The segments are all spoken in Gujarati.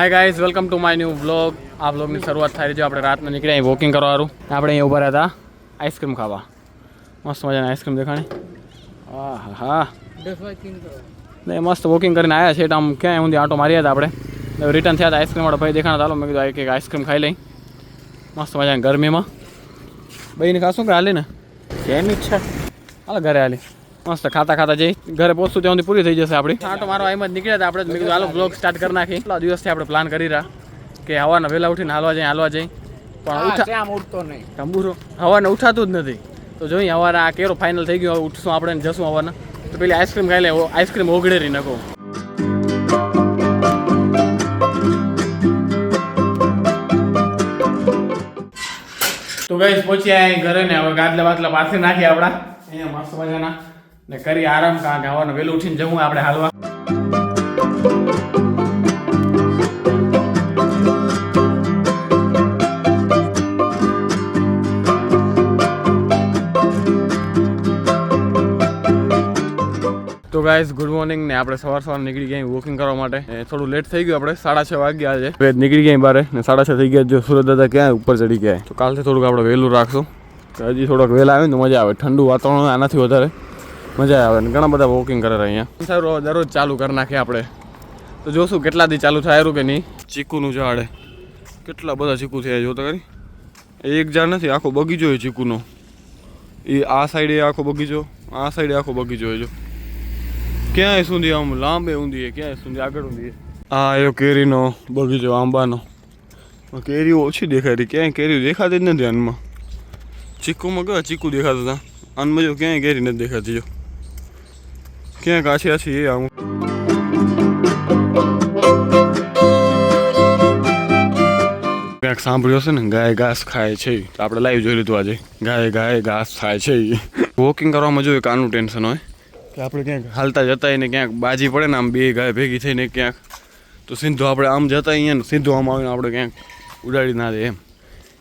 Hi guys welcome to my new vlog આ વ્લોગની શરૂઆત થાય છે. આપણે રાતના નીકળ્યા અહીં વોકિંગ કરવાનું આપણે અહીં ઊભા હતા આઈસ્ક્રીમ ખાવા. મસ્ત મજાની આઈસ્ક્રીમ દેખાણી. હા હા ને મસ્ત વોકિંગ કરીને આવ્યા છે આમ ક્યાંય ઊંધી આંટો માર્યા હતા આપણે. રિટર્ન થયા હતા આઈસ્ક્રીમ વાળા ભાઈ દેખાણા. ચાલો મેં કીધું એક એક આઈસ્ક્રીમ ખાઈ લઈ. મસ્ત મજાની ગરમીમાં. ભાઈને ખાશું કે હાલી ને એની ઈચ્છા હાલ ઘરે હાલી. મસ્ત ખાતા ખાતા જઈ. ઘરે પહોંચશું ત્યાં પૂરી થઈ જશે આપણી. તો મારો એમ જ નીકળ્યા હતા. આપણે મેં કીધું હાલો બ્લોગ સ્ટાર્ટ કરી નાખી એટલા દિવસથી આપણે પ્લાન કરી રહ્યા કે હવાના વહેલા ઉઠીને હાલવા જઈ હાલવા જઈ. પણ ઉઠા ત્યાં નહીં. તંબુરો હવાને ઉઠાતું જ નથી. તો જોઈએ હવારે આ કેરો ફાઇનલ થઈ ગયો. ઉઠશું આપણે જશું હવાના. તો પેલી આઈસ્ક્રીમ ખાઈ લે આઈસ્ક્રીમ ઓગળેરી નાખો. તો ગઈ પહોંચ્યા ઘરે ને. હવે ગાદલા બાદલા પાસે નાખી આપણા. અહીંયા મસ્ત મજાના. ને કરી આરામ કે હવાનું વહેલું ઉઠીને જવું આપણે હાલવા. તો ગાઈઝ ગુડ મોર્નિંગ ને આપણે સવાર સવાર નીકળી ગયા વોકિંગ કરવા માટે. થોડું લેટ થઈ ગયું, આપણે સાડા છ વાગ્યા છે. હવે નીકળી ગયા બારે ને સાડા છ થઈ ગયા જો સુરત દાદા ક્યાં ઉપર ચડી ગયા તો કાલથી થોડુંક આપણે વહેલું રાખશું. હજી થોડોક વહેલા આવે ને મજા આવે. ઠંડુ વાતાવરણ આનાથી વધારે. મજા આવે ને ઘણા બધા વોકિંગ કરે અહીંયા સારું દરરોજ ચાલુ કરી નાખીએ આપણે. તો જોશું કેટલા દી ચાલુ થાય કે નહીં. ચીકુનું ઝાડ કેટલા બધા ચીકુ થયા જોતા કરી. એક ઝાડ નથી, આખો બગીચો એ ચીકુનો. એ આ સાઈડે આખો બગીચો, આ સાઈડે આખો બગીચો જો. ક્યાંય સુધી આમ લાંબે ઊંધી ક્યાંય સુધી આગળ ઊંધી આ એ કેરીનો બગીચો, આંબાનો. કેરીઓ ઓછી દેખાય રહી, ક્યાંય કેરીઓ દેખાતી જ નથી અન્નમાં ચીકુમાં કયો ચીકુ દેખાતા હતા? અન્નમાં જો ક્યાંય કેરી નથી દેખાતી, જો. ક્યાંક આછી આછી એ આવું ક્યાંક સાંભળ્યો છે ને ગાય ઘાસ ખાય છે. તો આપણે લાઈવ જોઈ લીધું આજે. ગાય ગાય ઘાસ ખાય છે. વોકિંગ કરવામાં જોયું કાનું ટેન્શન હોય. કે આપણે ક્યાંક હાલતા જતા ને ક્યાંક બાજી પડે ને આમ બે ગાય ભેગી થઈને ક્યાંક. તો સીધો આપણે આમ જતા અહીંયા ને સીધો આમ આવીને આપણે ક્યાંક ઉડાડી ના દે એમ.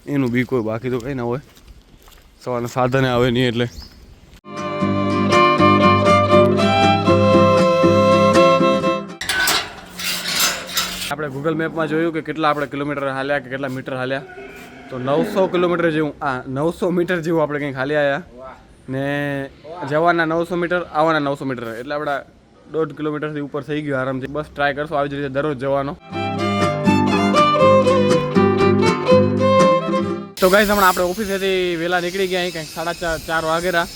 એનું બી કોઈ બાકી તો કંઈ ના હોય. સવારના સાધને આવે નહીં એટલે. આપણે ગૂગલ મેપમાં જોયું કે કેટલા આપણે કિલોમીટર હાલ્યા કે કેટલા મીટર હાલ્યા. તો નવસો કિલોમીટર જેવું, આ નવસો મીટર જેવું આપણે કંઈક હાલ્યા આવ્યા ને જવાના નવસો મીટર, આવવાના નવસો મીટર. એટલે આપણે દોઢ કિલોમીટરથી ઉપર થઈ ગયું આરામથી. બસ ટ્રાય કરશો આવી જ રીતે દરરોજ જવાનો. તો ગાઈઝ હમણાં આપણે ઓફિસેથી વહેલા નીકળી ગયા. અહીં કંઈક સાડા ચાર ચાર વાગેરા.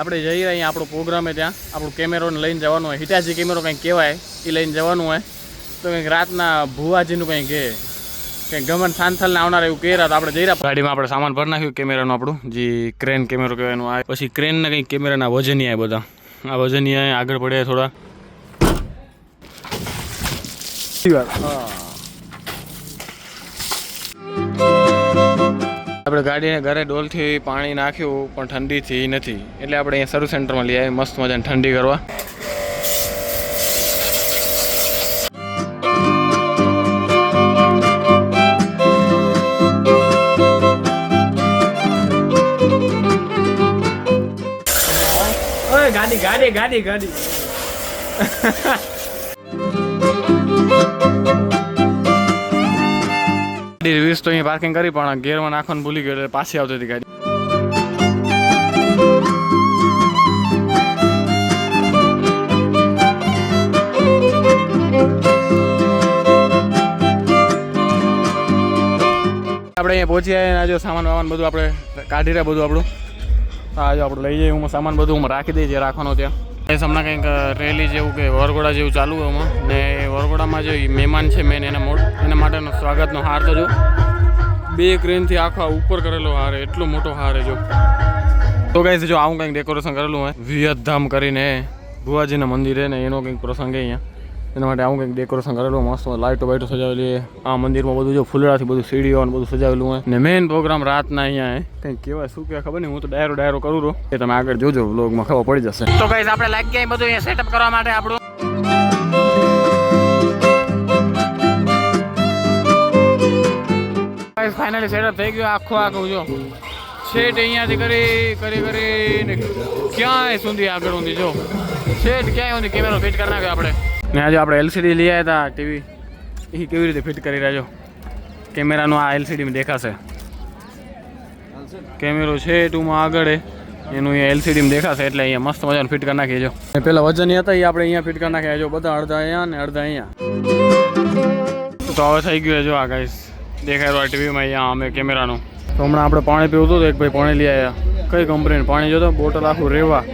આપણે જઈ રહ્યા અહીંયા આપણો પ્રોગ્રામ છે ત્યાં. આપણો કેમેરોને લઈને જવાનું હોય. હિટાચી કેમેરો કંઈક કહેવાય. એ લઈને જવાનું હોય. તો કંઈક રાતના ભુવાજીનું કંઈક કે કંઈક ગમન સાંથલને આવનાર એવું કહેરા તો આપણે જઈ રહ્યા ગાડીમાં આપણે સામાન ભર નાખ્યું કેમેરાનું આપણું જે ક્રેન કેમેરો કહેવાનું આવે પછી ક્રેનના કંઈક કેમેરાના વજનિયા બધા. આ વજનિયા આગળ પડ્યા થોડા. આપણે ગાડીને ઘરે ડોલથી પાણી નાખ્યું પણ ઠંડી થઈ નથી. એટલે આપણે અહીંયા સર્વિસ સેન્ટરમાં લઈ આવી મસ્ત મજાની ઠંડી કરવા. ગાડી ગાડી ગાડી ગાડી. તો અહીંયા પાર્કિંગ કરી, પણ ગેરમાં નાખવાનું ભૂલી ગયો એટલે પાછી આવતી હતી ગાડી. આપણે અહીંયા પહોંચી આવ્યા જો સામાન વામાન બધું આપણે કાઢી રહ્યા બધું આપણું. જો આપણે લઈ જઈએ, હું સામાન બધું હું રાખી દઈએ જે રાખવાનો ત્યાં. એ હમણાં કંઈક રેલી જેવું કે વરઘોડા જેવું ચાલુ હોય એમાં ને વરઘોડામાં જે મહેમાન છે મેન એના મોડ, એના માટેનો સ્વાગતનો હાર તો જો. બે ક્રેનથી આખા ઉપર કરેલો હાર, એટલો મોટો હાર જો. તો ગાઈઝ જો આવું કંઈક ડેકોરેશન કરેલું હોય વિયત ધામ કરીને, ભુવાજીના મંદિરે ને એનો કંઈક પ્રસંગ અહીંયા. એના માટે આવું કંઈક ડેકોરેશન કરેલું, મસ્ત લાઇટો બાઇટો સજાવેલી આ મંદિરમાં બધું જો ફૂલડાથી બધું સીડીઓ બધું સજાવેલું હોય. ને મેઇન પ્રોગ્રામ રાતના અહીંયા કંઈક કહેવાય, શું કહેવાય ખબર નહીં, હું તો ડાયરો ડાયરો કરું છું. એ તમે આગળ જોજો વ્લોગમાં ખબર પડી જશે. તો ગાઈઝ આપણે લાગી ગયા બધું અહીંયા સેટઅપ કરવા માટે આપણું ફાઇનલી સેટઅપ થઈ ગયું આખું આખું, જો. શેઠ અહીંયાથી કરી કરી કરીને ક્યાંય સુધી આગળ ઊંધી જો. છેટ ક્યાંય ઊંધી કેમેરો ફિટ કરી નાખ્યો આપણે. ને આજે આપણે એલસીડી લઈ આવ્યા હતા ટીવી એ કેવી રીતે ફિટ કરી રહ્યા છો? કેમેરાનું આ એલસીડીમાં દેખાશે. કેમેરો છે ટૂંકમાં આગળ એનું અહીંયા એલસીડીમાં દેખાશે એટલે અહીંયા મસ્ત મજાનું ફિટ કરી નાખીએ જો. પહેલાં વજન હતા એ આપણે અહીંયા ફિટ કરી નાખ્યા. જો બધા અડધા અહીંયા ને અડધા અહીંયા. તો હવે થઈ ગયું જો આ ગાઈસ દેખાય ટીવીમાં અહીંયા અમે કેમેરાનું. તો હમણાં આપણે પાણી પીવું હતું તો એક ભાઈ પાણી લઈ આવ્યા. કઈ કંપનીનું પાણી જોતો બોટલ આખું રેવા.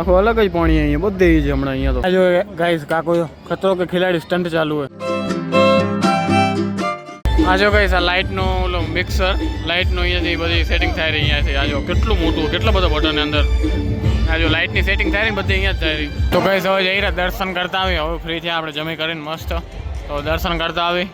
આખું અલગ જ પાણી અહીંયા, બધે છે હમણાં અહીંયા તો. આ જો ગાઈસ કાકો, ખતરો કે ખિલાડી સ્ટન્ટ ચાલુ હોય. આ જો કઈ આ લાઇટનું ઓલું મિક્સર લાઇટનું અહીંયાથી બધી સેટિંગ થાય રહી અહીંયાથી આ જો કેટલું મોટું કેટલો બધો બટન અંદર. આ જો લાઇટની સેટિંગ થાય ને બધી અહીંયા જ થાય રહી. તો કઈ હવે જઈ રહ્યા, દર્શન કરતા આવી હવે ફ્રી થયા, આપણે જમી કરીને મસ્ત. તો દર્શન કરતા આવી.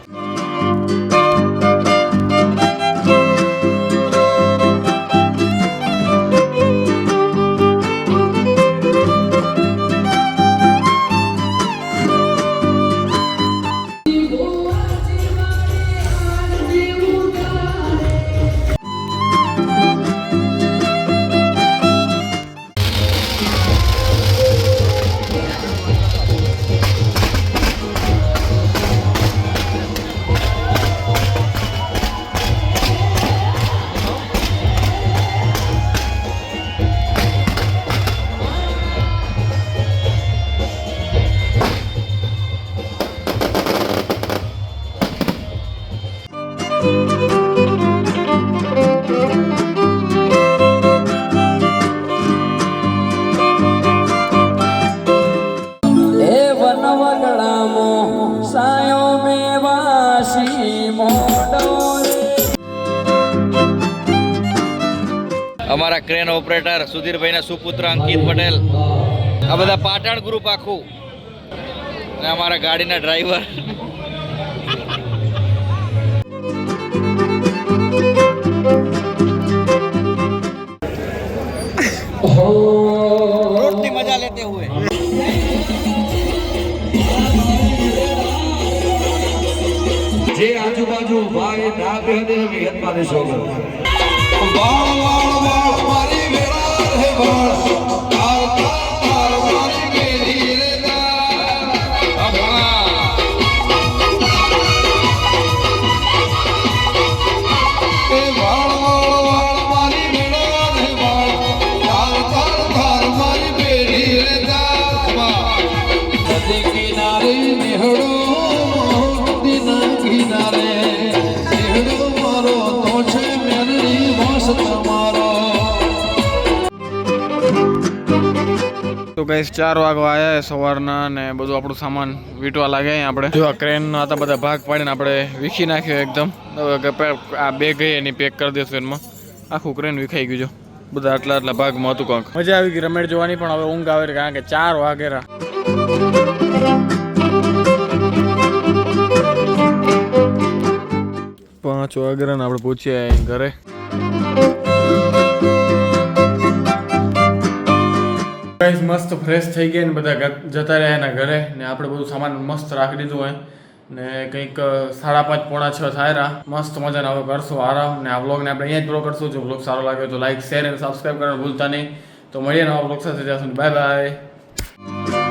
અમારા ક્રેન ઓપરેટર સુધીરભાઈના સુપુત્ર અંકિત પટેલ. આ બધા પાટણ ગ્રુપ આખું. અને અમારા ગાડીના ડ્રાઈવર જે આજુબાજુ ભાઈ ડાબે હદે વિહતમાં દેશો નદી તો ચાર વાગવા આવ્યા સવારના ને બધું આપણું સામાન વીટવા લાગે અહીં આપણે. જો આ ક્રેન હતા બધા ભાગ પાડીને આપણે વીખી નાખ્યો એકદમ. આ બે ગઈ એની પેક કરી દેશું એમાં. આખું ક્રેન વિખાઈ ગયું જો. બધા આટલા આટલા ભાગમાં હતું કંઈક મજા આવી ગઈ રમેટ જોવાની, પણ હવે ઊંઘ આવે કારણ કે ચાર વાગેરા પાંચ વાગ્યા ને આપણે પૂછ્યા ઘરે. મસ્ત ફ્રેશ થઈ ગયા ને બધા જતા રહ્યા એના ઘરે ને આપણે બધું સામાન મસ્ત રાખી દીધું હોય. ને કંઈક સાડા પાંચ પોણા છ થાય મસ્ત મજાના હવે કરશું આરામ ને આ બ્લોગને આપણે અહીંયા જ પૂરો કરશું. જો બ્લોગ સારો લાગે તો લાઈક શેર અને સબસ્ક્રાઈબ કરવાનું ભૂલતા નહીં. તો મળીએ નવા બ્લોગ સાથે. ત્યાં સુધી બાય બાય